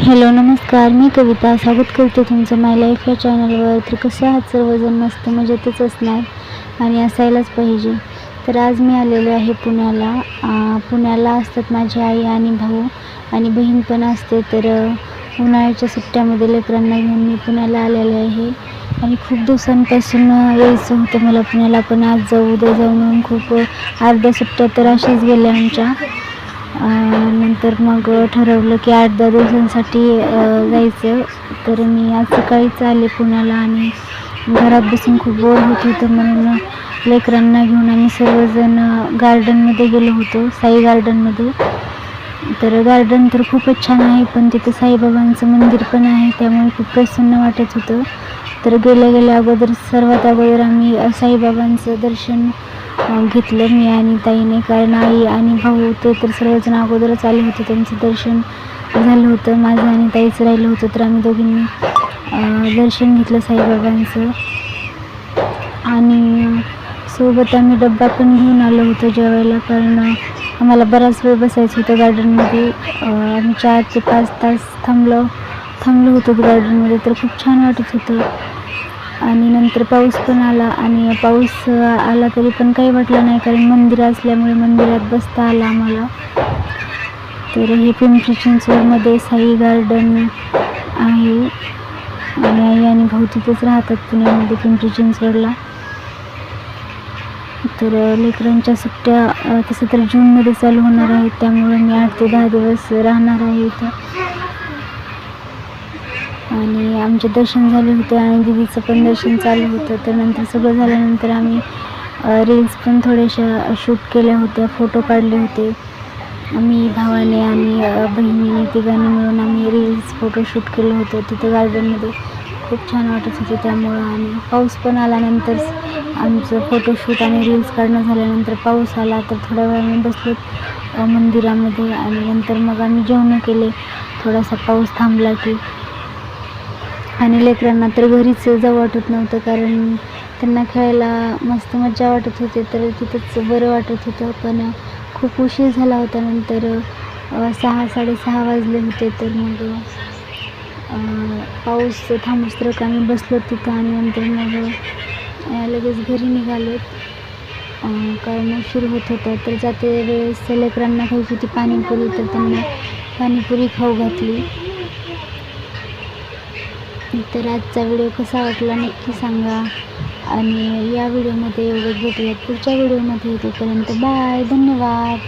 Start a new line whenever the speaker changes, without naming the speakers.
Hello नमस्कार. मी कविता. स्वागत करते तुमचं माय लाईफ या चॅनलवर तर कसं आहात सर्वजण? मस्त मजेतच असणार आणि असायलाच पाहिजे. तर आज मी आलेले आहे पुण्याला. पुण्याला असतात माझी आई आणि भाऊ आणि बहीण पण असते. तर उन्हाळ्याच्या सुट्ट्यामध्ये लेकरांना घेऊन मी पुण्याला आलेले आहे. आणि खूप दिवसांपासून यायचं होतं मला पुण्याला. पण आज जाऊ उद्या जाऊ म्हणून खूप अर्ध्या सुट्ट्या तर अशाच गेल्या आमच्या. तर मग ठरवलं की आठ दहा दिवसांसाठी जायचं. तर मी आज सकाळीच आले पुण्याला आणि घरात बसून खूप बोर होत होतं. म्हणून लेकरांना घेऊन आम्ही सर्वजण गार्डनमध्ये गेलो होतो साई गार्डनमध्ये तर गार्डन तर खूपच छान आहे पण तिथं साईबाबांचं मंदिर पण आहे त्यामुळे खूप प्रसन्न वाटत होतं. तर गेल्या गेल्या अगोदर सर्वात अगोदर आम्ही साईबाबांचं दर्शन घेतलं मी आणि ताईने. कारण आई आणि भाऊ ते तर सर्वजण अगोदरच आले होते. त्यांचं दर्शन झालं होतं. माझं आणि ताईचं राहिलं होतं तर आम्ही दोघींनी दर्शन घेतलं साईबाबांचं. आणि सोबत आम्ही डब्बा पण घेऊन आलो होतो जेवायला कारण आम्हाला बराच वेळ बसायचं होतं गार्डनमध्ये. आम्ही चार ते पाच तास थांबलो थांबलो होतो गार्डनमध्ये. तर खूप छान वाटत होतं. आणि नंतर पाऊस पण आला आणि पाऊस आला तरी पण काही वाटलं नाही कारण मंदिर असल्यामुळे मंदिरात बसता आला आम्हाला. तर हे पिंपरी चिंचवडमध्ये साई गार्डन आहे. आणि आई आणि भाऊ तिथेच राहतात पुण्यामध्ये पिंपरी चिंचवडला तर लेकरांच्या सुट्ट्या तसं तर जूनमध्ये चालू होणार आहेत त्यामुळे मी आठ ते दहा दिवस राहणार आहे इथं. आणि आमचे दर्शन झाले होते आणि दिदीचं पण दर्शन चालू होतं. तर नंतर सगळं झाल्यानंतर आम्ही रील्स पण थोड्याशा शूट केल्या होत्या फोटो काढले होते. आम्ही भावाने आणि बहिणीने तिघांनी मिळून आम्ही रील्स फोटो शूट केलं होतं तिथं गार्डनमध्ये खूप छान वाटत होते त्यामुळं आणि पाऊस पण आल्यानंतर आमचं फोटोशूट आणि रील्स काढणं झाल्यानंतर पाऊस आला तर थोड्या वेळाने बसलो मंदिरामध्ये आणि नंतर मग आम्ही जेवणं केले. थोडासा पाऊस थांबला की आणि लेकरांना तर घरीच जाऊ वाटत नव्हतं कारण त्यांना खेळायला मस्त मज्जा वाटत होते तर तिथंच बरं वाटत होतं. पण खूप उशीर झाला होता नंतर सहा साडेसहा वाजले होते तर मग पाऊस थांबूस तर आम्ही बसलो तिथं आणि नंतर मग लगेच घरी निघालो. कारण उशीर होत होता तर जाते वेळेस लेकरांना खायची होती पाणीपुरी तर त्यांना पाणीपुरी खाऊ घातली. तर आजचा व्हिडिओ कसा वाटला नक्की सांगा. आणि या व्हिडिओमध्ये एवढंच भेटूयात पुढच्या व्हिडिओमध्ये. तोपर्यंत बाय धन्यवाद.